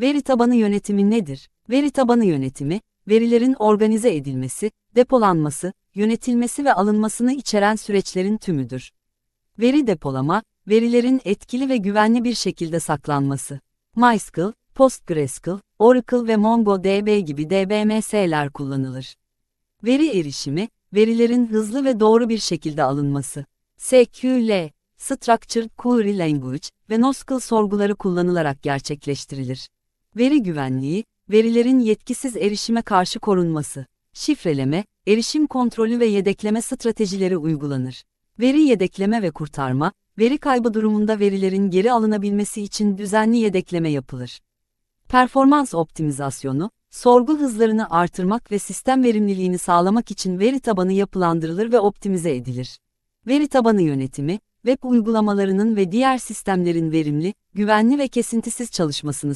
Veri tabanı yönetimi nedir? Veri tabanı yönetimi, verilerin organize edilmesi, depolanması, yönetilmesi ve alınmasını içeren süreçlerin tümüdür. Veri depolama, verilerin etkili ve güvenli bir şekilde saklanması. MySQL, PostgreSQL, Oracle ve MongoDB gibi DBMS'ler kullanılır. Veri erişimi, verilerin hızlı ve doğru bir şekilde alınması. SQL, Structured Query Language ve NoSQL sorguları kullanılarak gerçekleştirilir. Veri güvenliği, verilerin yetkisiz erişime karşı korunması. Şifreleme, erişim kontrolü ve yedekleme stratejileri uygulanır. Veri yedekleme ve kurtarma, veri kaybı durumunda verilerin geri alınabilmesi için düzenli yedekleme yapılır. Performans optimizasyonu, sorgu hızlarını artırmak ve sistem verimliliğini sağlamak için veri tabanı yapılandırılır ve optimize edilir. Veri tabanı yönetimi, web uygulamalarının ve diğer sistemlerin verimli, güvenli ve kesintisiz çalışmasını